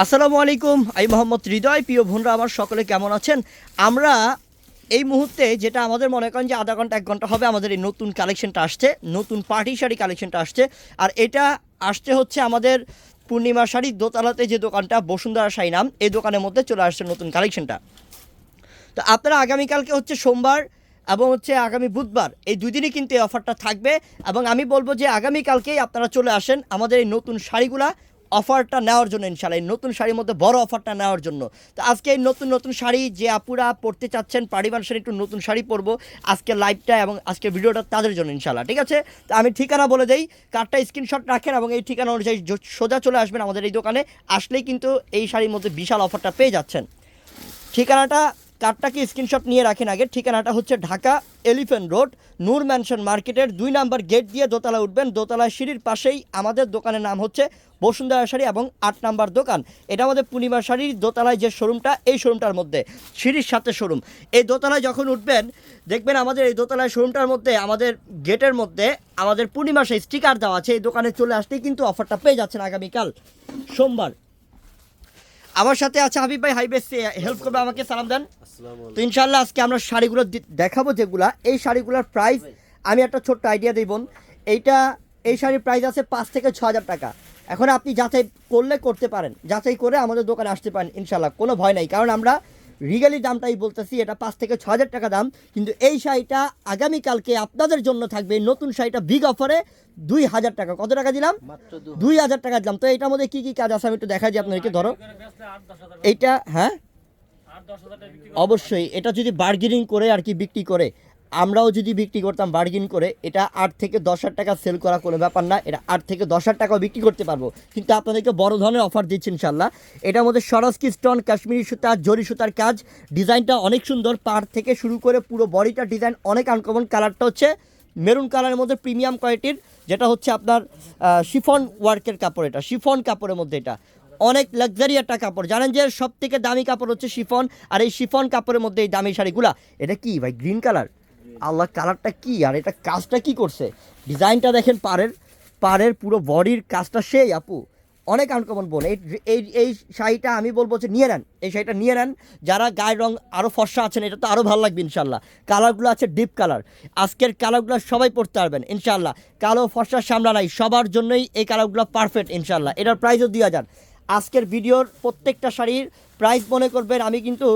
আসসালামু আলাইকুম, আমি মোহাম্মদ হৃদয়, প্রিয় বোনরা, আমার সকলে কেমন আছেন? আমরা এই মুহূর্তে যেটা আমাদের মনে করেন যে আধা ঘণ্টা, এক ঘণ্টা হবে, আমাদের এই নতুন কালেকশনটা আসছে, নতুন পার্টি শাড়ি কালেকশনটা আসছে, আর এটা আসছে হচ্ছে আমাদের পূর্ণিমা শাড়ির দোতলাতে যে দোকানটা, বসুন্ধরা শাড়ি নাম, এই দোকানের মধ্যে চলে আসছে নতুন কালেকশনটা তো আপনারা আগামীকালকে হচ্ছে সোমবার এবং হচ্ছে আগামী বুধবার, এই দুই দিনই কিন্তু এই অফারটা থাকবে, এবং আমি বলব যে আগামীকালকেই আপনারা চলে আসেন আমাদের এই নতুন শাড়িগুলা অফারটা নেওয়ার জন্য ইনশাল্লাহ এই নতুন শাড়ির মধ্যে বড় অফারটা নেওয়ার জন্য। তো আজকে এই নতুন নতুন শাড়ি যে আপুরা পরতে চাচ্ছেন পারিবার শাড়ি একটু নতুন শাড়ি পরবো আজকে লাইভটা এবং আজকে ভিডিওটা তাদের জন্য ইনশাল্লাহ ঠিক আছে? তো আমি ঠিকানা বলে দেই কার্ডটা স্ক্রিনশট রাখেন এবং এই ঠিকানা অনুযায়ী সোজা চলে আসবেন আমাদের এই দোকানে, আসলেই কিন্তু এই শাড়ির মধ্যে বিশাল অফারটা পেয়ে যাচ্ছেন। ঠিকানাটা কার্ডটাকে স্ক্রিনশট নিয়ে রাখেন আগে। ঠিকানাটা হচ্ছে Dhaka elephant road, Noor mansion মার্কেটের দুই নাম্বার গেট দিয়ে দোতলা উঠবেন। দোতলা সিঁড়ির পাশেই আমাদের দোকানের নাম হচ্ছে বসুন্ধরা শাড়ি এবং আট নাম্বার দোকান। এটা আমাদের পূর্ণিমা শাড়ির দোতলায় যে শোরুমটা, এই শোরুমটার মধ্যে, সিঁড়ির সাথে শোরুম। এই দোতলায় যখন উঠবেন, দেখবেন আমাদের এই দোতলায় শোরুমটার মধ্যে, আমাদের গেটের মধ্যে, আমাদের পূর্ণিমা সেই স্টিকার দেওয়া আছে। এই দোকানে চলে আসতেই কিন্তু অফারটা পেয়ে যাচ্ছেন আগামীকাল, সোমবার। আমার সাথে আছে হাবিব ভাই হাইবেস হেল্প করবে আমাকে, সালাম দেন। তো ইনশাল্লাহ আজকে আমরা শাড়িগুলো দেখাবো যেগুলা। এই শাড়িগুলোর প্রাইস আমি একটা ছোট্ট আইডিয়া দিই বোন। এইটা, এই শাড়ির প্রাইস আছে পাঁচ থেকে ছ হাজার টাকা। এখন আপনি যাচাই করলে করতে পারেন। যাচাই করে আমাদের দোকানে আসতে পারেন ইনশাল্লাহ কোনো ভয় নাই, কারণ আমরা রিগালি দামটাই বলতেছি এটা পাঁচ থেকে ছ হাজার টাকা দাম। কিন্তু এই শাড়িটা আগামীকালকে আপনাদের জন্য থাকবে নতুন শাড়িটা বিগ অফারে দুই হাজার টাকা। কত টাকা দিলাম? দুই হাজার। টাকা দিলাম। তো এটার মধ্যে কী কী কাজ আছে আমি একটু দেখাই দিই আপনাদেরকে ধরো। এইটা হ্যাঁ? অবশ্যই এটা যদি বার্গেনিং করে আর কি বিক্রি করে আমরাও যদি বিক্রি করতাম বার্গেন করে, এটা আট থেকে দশ হাজার টাকা সেল করা কোনো ব্যাপার না, এটা আট থেকে দশ হাজার টাকাও বিক্রি করতে পারব। কিন্তু আপনাদেরকে বড় ধরনের অফার দিচ্ছি ইনশাল্লাহ এটার মধ্যে সরস্কি স্টোন কাশ্মীরি সুতা জরি সুতার কাজ, ডিজাইনটা অনেক সুন্দর পাড় থেকে শুরু করে পুরো বডিটা ডিজাইন অনেক আনকমন কালারটা হচ্ছে মেরুন কালারের মধ্যে প্রিমিয়াম কোয়ালিটির যেটা হচ্ছে আপনার শিফন ওয়ার্কের কাপড় এটা শিফন কাপড়ের মধ্যে এটা। অনেক লাক্সারি একটা কাপড়। জানেন যে সব থেকে দামি কাপড় হচ্ছে শিফন আর এই শিফন কাপড়ের মধ্যে এই দামি শাড়িগুলা, এটা কি ভাই গ্রিন কালার আল্লাহ কালারটা কি আর এটা কাজটা কি করছে? ডিজাইনটা দেখেন পাড়ের পাড়ের পুরো বডির কাজটা সেই আপু। অনেক আনকমন বোন এই এই এই শাড়িটা আমি বলব যে নিয়ে নেন। এই শাড়িটা নিয়ে নেন। যারা গায়ের রং আরও ফর্সা আছেন, এটা তো আরও ভালো লাগবে ইনশাল্লাহ কালারগুলো আছে ডিপ কালার আজকের কালারগুলো সবাই পরতে পারবেন ইনশাল্লাহ কালো ফর্সার সামলা নাই। সবার জন্যই এই কালারগুলো পারফেক্ট ইনশাল্লাহ এটার প্রাইসও দুই হাজার আজকের ভিডিওর প্রত্যেকটা শাড়ির প্রাইস মনে করবেন, আমি কিন্তু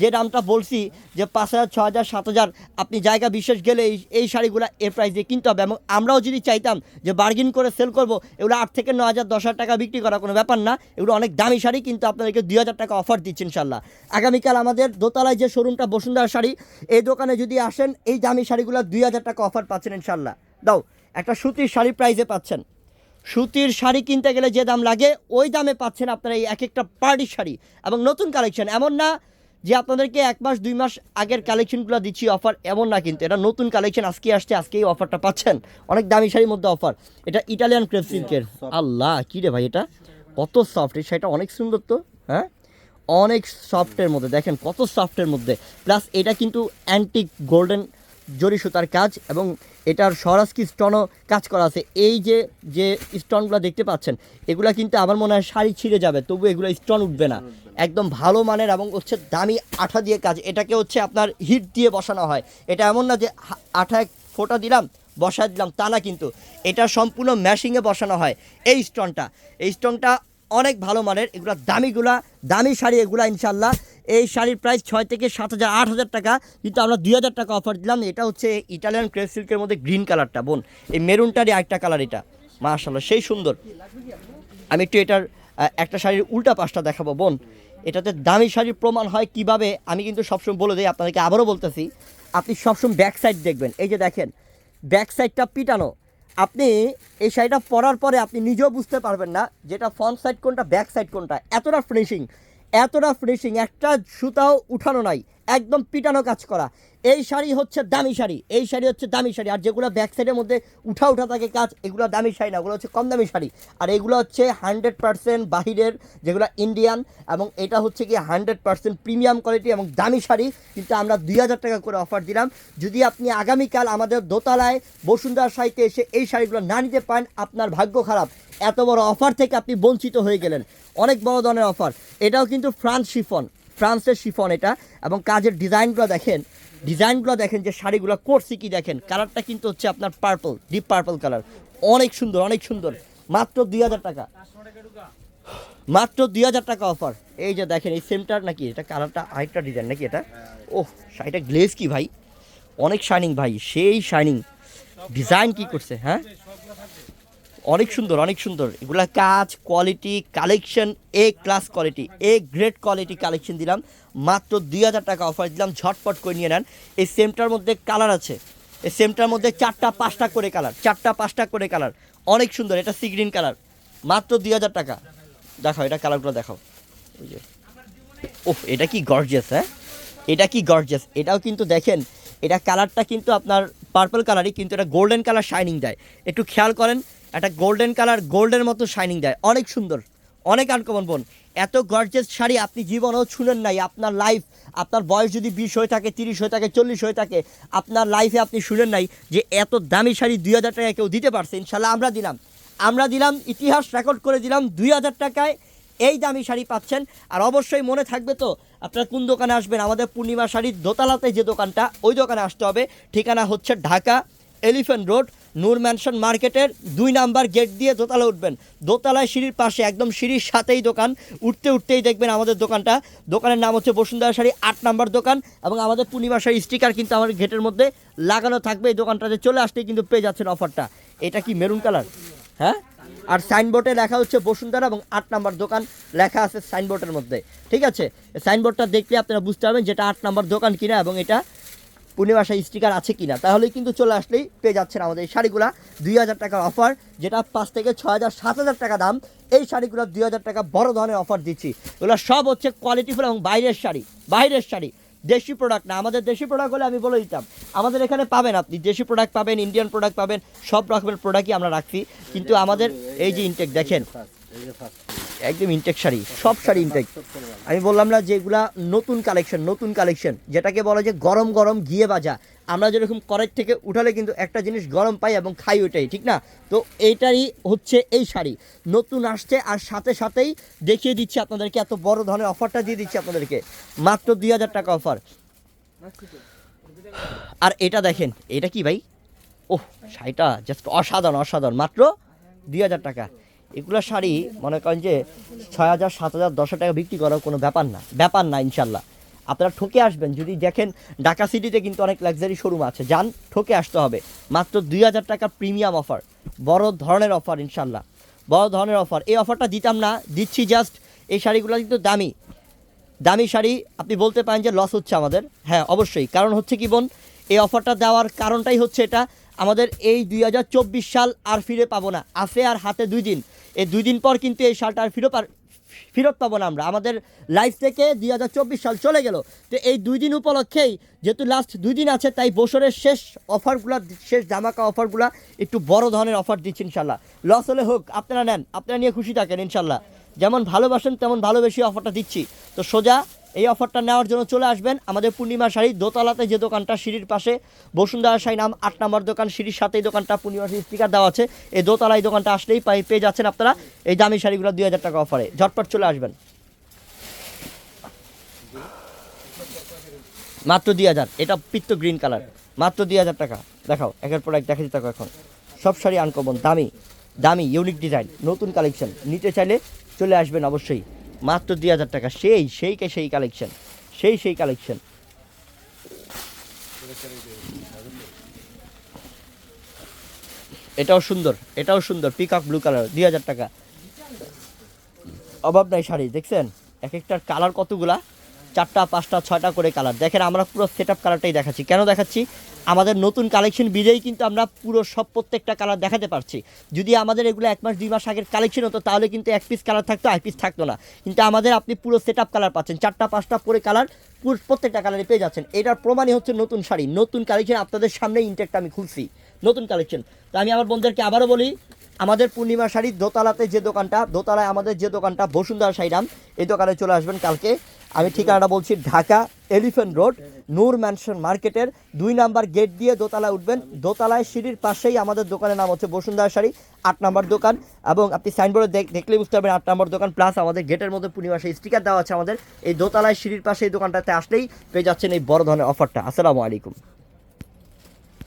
যে দামটা বলছি যে পাঁচ হাজার, ছ হাজার, সাত হাজার, আপনি জায়গা বিশেষ গেলে এই এই শাড়িগুলো এ প্রাইস কিনতে হবে। এবং আমরাও যদি চাইতাম যে বার্গেন করে সেল করব, এগুলো আট থেকে ন হাজার, দশ হাজার টাকা বিক্রি করা কোনো ব্যাপার না। এগুলো অনেক দামি শাড়ি, কিন্তু আপনাদেরকে দুই হাজার টাকা অফার দিচ্ছি ইনশাল্লাহ আগামীকাল আমাদের দোতলায় যে শোরুমটা বসুন্ধরা শাড়ি, এই দোকানে যদি আসেন, এই দামি শাড়িগুলো দুই হাজার টাকা অফার পাচ্ছেন ইনশাল্লাহ দাও, একটা সুতির শাড়ি প্রাইসে পাচ্ছেন। সুতির শাড়ি কিনতে গেলে যে দাম লাগে ওই দামে পাচ্ছেন আপনারা এই এক একটা পার্টির শাড়ি। এবং নতুন কালেকশন এমন না যে আপনাদেরকে এক মাস দুই মাস আগের কালেকশনগুলো দিচ্ছি অফার এমন না কিন্তু। এটা নতুন কালেকশন আজকে আসছে আজকে এই অফারটা পাচ্ছেন। অনেক দামি শাড়ির মধ্যে অফার। এটা ইটালিয়ান ক্রেপ সিল্কের আল্লাহ কী রে ভাই এটা? কত সফট এই শাড়িটা অনেক সুন্দর তো হ্যাঁ? অনেক সফটের মধ্যে দেখেন কত সফটের মধ্যে। প্লাস এটা কিন্তু অ্যান্টিক গোল্ডেন জরি সুতার কাজ এবং এটার সরাসকি স্টোনও কাজ করা আছে। এই যে যে স্টোনগুলো দেখতে পাচ্ছেন, এগুলো কিন্তু আমার মনে হয় শাড়ি ছিঁড়ে যাবে, তবু এগুলো স্টোন উঠবে না। একদম ভালো মানের এবং হচ্ছে দামি আঠা দিয়ে কাজ, এটাকে হচ্ছে আপনার হিট দিয়ে বসানো হয়। এটা এমন না যে আঠা এক ফোঁটা দিলাম, বসায় দিলাম, তা না কিন্তু। এটা সম্পূর্ণ ম্যাশিংয়ে বসানো হয় এই স্টোনটা। এই স্টোনটা অনেক ভালো মানের, এগুলো দামিগুলা, দামি শাড়ি এগুলা ইনশাল্লাহ এই শাড়ির প্রাইস ছয় থেকে সাত হাজার, আট হাজার টাকা। কিন্তু আমরা দুই হাজার টাকা অফার দিলাম। এটা হচ্ছে ইটালিয়ান ক্রেপ সিল্কের মধ্যে গ্রিন কালারটা বোন। এই মেরুনটারই একটা কালার এটা। মাশাল্লাহ সেই সুন্দর। আমি একটু এটার একটা শাড়ির উল্টা পাশটা দেখাবো, বোন। এটাতে দামি শাড়ির প্রমাণ হয় কীভাবে, আমি কিন্তু সবসময় বলে দিই, আপনাদেরকে আবারও বলতেছি। আপনি সবসময় ব্যাক সাইড দেখবেন। এই যে দেখেন ব্যাক সাইডটা পিটানো। আপনি এই শাড়িটা পরার পরে আপনি নিজেও বুঝতে পারবেন না যেটা ফ্রন্ট সাইড কোনটা ব্যাক সাইড কোনটা। এতটা ফিনিশিং এতটা ফিনিশিং একটা সুতাও উঠানো নাই। একদম পিটানো কাজ করা। এই শাড়ি হচ্ছে দামি শাড়ি। এই শাড়ি হচ্ছে দামি শাড়ি। আর যেগুলো ব্যাক সাইডের মধ্যে উঠা উঠা থাকে কাজ, এগুলো দামি শাড়ি না, ওগুলো হচ্ছে কম দামি শাড়ি। আর এগুলো হচ্ছে হান্ড্রেড পার্সেন্ট বাহিরের, যেগুলো ইন্ডিয়ান এবং এটা হচ্ছে কি হান্ড্রেড পার্সেন্ট প্রিমিয়াম কোয়ালিটি এবং দামি শাড়ি। কিন্তু আমরা দুই হাজার টাকা করে অফার দিলাম। যদি আপনি আগামীকাল আমাদের দোতলায় বসুন্ধরা শাড়িতে এসে এই শাড়িগুলো না নিতে পারেন, আপনার ভাগ্য খারাপ। এত বড় অফার থেকে আপনি বঞ্চিত হয়ে গেলেন। অনেক বড় ধরনের অফার এটাও কিন্তু ফ্রান্স শিফন ফ্রান্সের শিফন এটা এবং কাজের ডিজাইনগুলো দেখেন ডিজাইনগুলো দেখেন যে শাড়িগুলো করছি কি দেখেন, কালারটা কিন্তু হচ্ছে আপনার পার্পল ডিপ পার্পল কালার অনেক সুন্দর অনেক সুন্দর। মাত্র দুই হাজার টাকা। মাত্র দুই হাজার টাকা অফার এই যে দেখেন, এই সেমটার নাকি? এটা কালারটা আরেকটা ডিজাইন নাকি এটা? ওহ, শাড়িটা গ্লেজ কি ভাই? অনেক শাইনিং ভাই, সেই শাইনিং ডিজাইন কি করছে হ্যাঁ? অনেক সুন্দর অনেক সুন্দর। এগুলা কাজ quality collection A class quality A great quality collection দিলাম। মাত্র দুই হাজার টাকা অফার দিলাম, ঝটপট করে নিয়ে নেন। এই সেমটার মধ্যে কালার আছে। এই সেমটার মধ্যে চারটা, পাঁচটা করে কালার চারটা, পাঁচটা করে কালার অনেক সুন্দর, এটা সি গ্রিন কালার মাত্র দুই হাজার টাকা। দেখাও, এটা কালারগুলো দেখাও। ওই যে। ওহ, এটা কি গর্জিয়াস হ্যাঁ? এটা কি গর্জিয়াস এটাও কিন্তু দেখেন, এটা কালারটা কিন্তু আপনার পার্পল কালারই কিন্তু এটা গোল্ডেন কালার শাইনিং দেয়। একটু খেয়াল করেন একটা গোল্ডেন কালার গোল্ডের মতো শাইনিং দেয়। অনেক সুন্দর, অনেক আনকমন বোন এত গর্জেস শাড়ি আপনি জীবনেও শুনেন নাই। আপনার লাইফ আপনার বয়স যদি বিশ হয়ে থাকে, তিরিশ হয়ে থাকে, চল্লিশ হয়ে থাকে, আপনার লাইফে আপনি শুনেন নাই যে এত দামি শাড়ি দুই হাজার টাকায় কেউ দিতে পারছে। ইনশাল্লাহ আমরা দিলাম। আমরা দিলাম, ইতিহাস রেকর্ড করে দিলাম, দুই হাজার টাকায় এই দামি শাড়ি পাচ্ছেন। আর অবশ্যই মনে থাকবে তো, আপনার কোন দোকানে আসবেন? আমাদের পূর্ণিমা শাড়ির দোতলাতে যে দোকানটা, ওই দোকানে আসতে হবে। ঠিকানা হচ্ছে Dhaka elephant road, Noor mansion মার্কেটের দুই নাম্বার গেট দিয়ে দোতলা উঠবেন। দোতলায় সিঁড়ির পাশে, একদম সিঁড়ির সাথেই দোকান। উঠতে উঠতেই দেখবেন আমাদের দোকানটা। দোকানের নাম হচ্ছে বসুন্ধরা শাড়ি আট নাম্বার দোকান এবং আমাদের পূর্ণিমা শাড়ি স্টিকার কিন্তু আমাদের গেটের মধ্যে লাগানো থাকবে। এই দোকানটাতে চলে আসতেই কিন্তু পেয়ে যাচ্ছেন অফারটা। এটা কি মেরুন কালার? হ্যাঁ? আর সাইনবোর্ডে লেখা হচ্ছে বসুন্ধরা এবং আট নাম্বার দোকান। লেখা আছে সাইনবোর্ডের মধ্যে। ঠিক আছে? সাইনবোর্ডটা দেখলে আপনারা বুঝতে পারবেন যেটা আট নাম্বার দোকান কিনা এবং এটা পূর্ণিমাশা স্টিকার আছে কিনা? তাহলে কিন্তু চলে আসলেই পেয়ে যাচ্ছেন আমাদের এই শাড়িগুলা। দুই হাজার টাকার অফার যেটা পাঁচ থেকে ছয় হাজার, সাত হাজার টাকা দাম। এই শাড়িগুলো দুই হাজার টাকা বড় ধরনের অফার দিচ্ছি। এগুলো সব হচ্ছে কোয়ালিটিফুল এবং বাইরের শাড়ি বাইরের শাড়ি। দেশি প্রোডাক্ট না, আমাদের দেশি প্রোডাক্ট হলে আমি বলে দিতাম। আমাদের এখানে পাবেন আপনি, দেশি প্রোডাক্ট পাবেন ইন্ডিয়ান প্রোডাক্ট পাবেন, সব রকমের প্রোডাক্টই আমরা রাখছি। কিন্তু আমাদের এই যে ইনটেক দেখেন একদম ইনটেক শাড়ি সব শাড়ি ইনটেক আমি বললাম না যে এগুলা নতুন কালেকশন নতুন কালেকশন যেটাকে বলা যে গরম গরম ঘিয়ে বাজা আমরা যেরকম করের থেকে উঠালে কিন্তু একটা জিনিস গরম পাই এবং খাই ওইটাই ঠিক না? তো এইটারই হচ্ছে এই শাড়ি। নতুন আসছে আর সাথে সাথেই দেখিয়ে দিচ্ছি আপনাদেরকে এত বড় ধরনের অফারটা দিয়ে দিচ্ছি আপনাদেরকে। মাত্র দুই হাজার টাকা অফার আর এটা দেখেন এটা কি ভাই? ওহ শাড়িটা জাস্ট অসাধারণ অসাধারণ। মাত্র দুই হাজার টাকা। এগুলো শাড়ি, মনে করেন যে ছয় হাজার, সাত হাজার, দশ টাকা বিক্রি করার কোনো ব্যাপার না। ব্যাপার না, ইনশাল্লাহ। আপনারা ঠকে আসবেন। যদি দেখেন ঢাকা সিটিতে কিন্তু অনেক লাক্সারি শোরুম আছে। যান, ঠকে আসতে হবে। মাত্র দুই হাজার টাকা প্রিমিয়াম অফার বড় ধরনের অফার ইনশাল্লাহ। বড় ধরনের অফার এই অফারটা দিতাম না, দিচ্ছি জাস্ট এই শাড়িগুলো কিন্তু দামি। দামি শাড়ি, আপনি বলতে পারেন যে লস হচ্ছে আমাদের। হ্যাঁ অবশ্যই। কারণ হচ্ছে কি বোন, এই অফারটা দেওয়ার কারণটাই হচ্ছে এটা। আমাদের এই দুই হাজার চব্বিশ সাল আর ফিরে পাবো না। আছে আর হাতে দুই দিন। এই দুই দিন পর কিন্তু এই সালটা আর ফিরে ফেরত পাবো না আমরা। আমাদের লাইফ থেকে দুই হাজার চব্বিশ সাল চলে গেল। তো এই দুই দিন উপলক্ষেই যেহেতু লাস্ট দুই দিন আছে, তাই বছরের শেষ অফারগুলো শেষ জামাকা অফারগুলো একটু বড় ধরনের অফার দিচ্ছি ইনশাল্লাহ লস হলে হোক, আপনারা নেন। আপনারা নিয়ে খুশি থাকেন ইনশাল্লাহ যেমন ভালোবাসেন, তেমন ভালোবেসে অফারটা দিচ্ছি। তো সোজা এই অফারটা নেওয়ার জন্য চলে আসবেন আমাদের পূর্ণিমা শাড়ি, দোতলাতে যে দোকানটা, সিঁড়ির পাশে। বসুন্ধরা শাড়ি নাম, আট নম্বর দোকান, সিঁড়ির সাথে এই দোকানটা পূর্ণিমা শাড়ি স্টিকার দেওয়া আছে। এই দোতলায় দোকানটা আসলেই পাই পেয়ে যাচ্ছেন আপনারা এই দামি শাড়িগুলো দুই হাজার টাকা অফারে। ঝটপট চলে আসবেন। মাত্র দুই হাজার। এটা পিত্ত গ্রিন কালার। মাত্র দুই হাজার টাকা। দেখাও, একের পর এক দেখা দিতে এখন। সব শাড়ি আনকমন দামি দামি ইউনিক ডিজাইন নতুন কালেকশন নিতে চাইলে চলে আসবেন অবশ্যই। মাত্র দুই হাজার টাকা। সেই সেই সেই কালেকশন সেই সেই কালেকশন এটাও সুন্দর এটাও সুন্দর পিকক ব্লু কালার দুই হাজার টাকা। অভাব নাই শাড়ি, দেখছেন? এক একটার কালার কতগুলা? চারটা, পাঁচটা, ছয়টা করে কালার দেখেন আমরা পুরো সেট আপ কালারটাই দেখাচ্ছি। কেন দেখাচ্ছি? আমাদের নতুন কালেকশন বিজয়ী কিন্তু আমরা পুরো সব প্রত্যেকটা কালার দেখাতে পারছি। যদি আমাদের এগুলো এক মাস, দুই মাস আগের কালেকশন হতো, তাহলে কিন্তু এক পিস কালার থাকতো এক পিস থাকতো না। কিন্তু আমাদের আপনি পুরো সেট আপ কালার পাচ্ছেন। চারটা, পাঁচটা করে কালার পুরো প্রত্যেকটা কালারে পেয়ে যাচ্ছেন। এটার প্রমাণই হচ্ছে নতুন শাড়ি। নতুন কালেকশন আপনাদের সামনে ইনটেকটা আমি খুলছি। নতুন কালেকশন তো আমি আমার বন্ধুদেরকে আবারও বলি আমাদের পূর্ণিমা শাড়ির দোতলাতে যে দোকানটা, দোতলায় আমাদের যে দোকানটা, বসুন্ধরা শাড়িরাম, এই দোকানে চলে আসবেন কালকে। আমি ঠিকানাটা বলছি, Dhaka elephant road, Noor mansion মার্কেটের দুই নাম্বার গেট দিয়ে দোতলায় উঠবেন। দোতলায় সিঁড়ির পাশেই আমাদের দোকানের নাম হচ্ছে বসুন্ধরা শাড়ি, আট নাম্বার দোকান। এবং আপনি সাইনবোর্ডে দেখ- দেখলে বুঝতে পারবেন, আট নাম্বার দোকান প্লাস আমাদের গেটের মধ্যে পূর্ণিমা শাড়ি স্টিকার দেওয়া আছে আমাদের। এই দোতলায় সিঁড়ির পাশে এই দোকানটাতে আসলেই পেয়ে যাচ্ছেন এই বড় ধরনের অফারটা আসসালামু আলাইকুম।